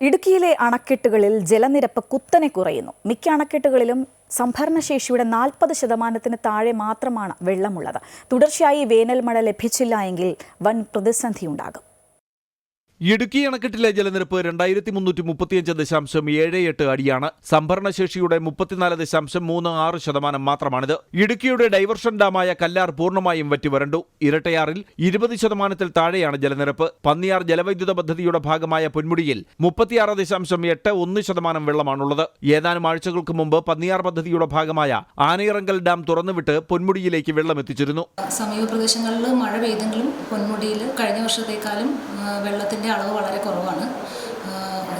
ഇടുക്കിയിലെ അണക്കെട്ടുകളിൽ ജലനിരപ്പ് കുത്തനെ കുറയുന്നു. മിക്ക അണക്കെട്ടുകളിലും സംഭരണശേഷിയുടെ നാൽപ്പത് ശതമാനത്തിന് താഴെ മാത്രമാണ് വെള്ളമുള്ളത്. തുടർച്ചയായി വേനൽ മഴ ലഭിച്ചില്ല എങ്കിൽ വൻ പ്രതിസന്ധിയുണ്ടാകും. ഇടുക്കി അണക്കെട്ടിലെ ജലനിരപ്പ് രണ്ടായിരത്തി മുന്നൂറ്റി മുപ്പത്തിയഞ്ച് ദശാംശം ഏഴ് എട്ട് അടിയാണ്. സംഭരണശേഷിയുടെ മുപ്പത്തിനാല് ദശാംശം മൂന്ന് ആറ് ശതമാനം മാത്രമാണിത്. ഇടുക്കിയുടെ ഡൈവർഷൻ ഡാമായ കല്ലാർ പൂർണമായും വറ്റിവരണ്ടു. ഇരട്ടയാറിൽ ഇരുപത് ശതമാനത്തിൽ താഴെയാണ് ജലനിരപ്പ്. പന്നിയാർ ജലവൈദ്യുത പദ്ധതിയുടെ ഭാഗമായ പൊന്മുടിയിൽ മുപ്പത്തിയാറ് ദശാംശം എട്ട് ഒന്ന് ശതമാനം വെള്ളമാണുള്ളത്. ഏതാനും ആഴ്ചകൾക്ക് മുമ്പ് പന്നിയാർ പദ്ധതിയുടെ ഭാഗമായ ആനയിറങ്കൽ ഡാം തുറന്നുവിട്ട് പൊന്മുടിയിലേക്ക് വെള്ളം എത്തിച്ചിരുന്നു സമീപ പ്രദേശങ്ങളിൽ മഴ പെയ്തെങ്കിലും പൊന്മുടിയിൽ കഴിഞ്ഞ വർഷത്തേക്കാളും ആ, വെള്ളത്തിന്റെ അളവ് വളരെ കുറവാണ്.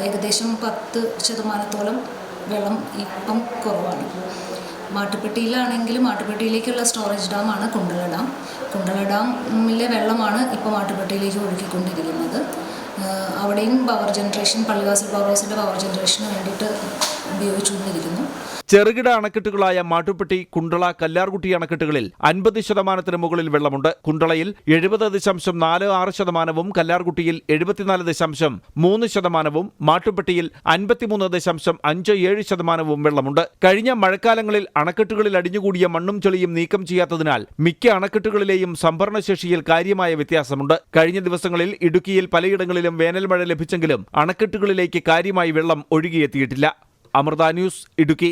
ഏകദേശം പത്ത് ശതമാനത്തോളം വെള്ളം ഇപ്പം കുറവാണ്. മാട്ടുപ്പെട്ടിയിലാണെങ്കിൽ മാട്ടുപ്പെട്ടിയിലേക്കുള്ള സ്റ്റോറേജ് ഡാമാണ് കുണ്ടള ഡാം കുണ്ടള ഡാമിലെ വെള്ളമാണ് ഇപ്പോൾ മാട്ടുപ്പെട്ടിയിലേക്ക് ഒഴുക്കിക്കൊണ്ടിരിക്കുന്നത് ആ, അവിടെയും പവർ ജനറേഷൻ പള്ളിവാസൽ പവർ ഹൗസിന്റെ പവർ ജനറേഷന് വേണ്ടിയിട്ട് ഉപയോഗിച്ചുകൊണ്ടിരിക്കുന്നു. ചെറുകിട അണക്കെട്ടുകളായ മാട്ടുപ്പെട്ടി കുണ്ടള കല്ലാർകുട്ടി അണക്കെട്ടുകളിൽ അൻപത് ശതമാനത്തിന് മുകളിൽ വെള്ളമുണ്ട്. കുണ്ടളയിൽ എഴുപത് ദശാംശം നാല് ആറ് ശതമാനവും കല്ലാർകുട്ടിയിൽ എഴുപത്തിനാല് ദശാംശം മൂന്ന് ശതമാനവും മാട്ടുപ്പെട്ടിയിൽ അൻപത്തിമൂന്ന് ദശാംശം അഞ്ച് ഏഴ് ശതമാനവും വെള്ളമുണ്ട്. കഴിഞ്ഞ മഴക്കാലങ്ങളിൽ അണക്കെട്ടുകളിൽ അടിഞ്ഞുകൂടിയ മണ്ണും ചെളിയും നീക്കം ചെയ്യാത്തതിനാൽ മിക്ക അണക്കെട്ടുകളിലെയും സംഭരണശേഷിയിൽ കാര്യമായ വ്യത്യാസമുണ്ട്. കഴിഞ്ഞ ദിവസങ്ങളിൽ ഇടുക്കിയിൽ പലയിടങ്ങളിലും വേനൽ മഴ ലഭിച്ചെങ്കിലും അണക്കെട്ടുകളിലേക്ക് കാര്യമായി വെള്ളം ഒഴുകിയെത്തിയിട്ടില്ല. അമൃത ന്യൂസ് ഇടുക്കി.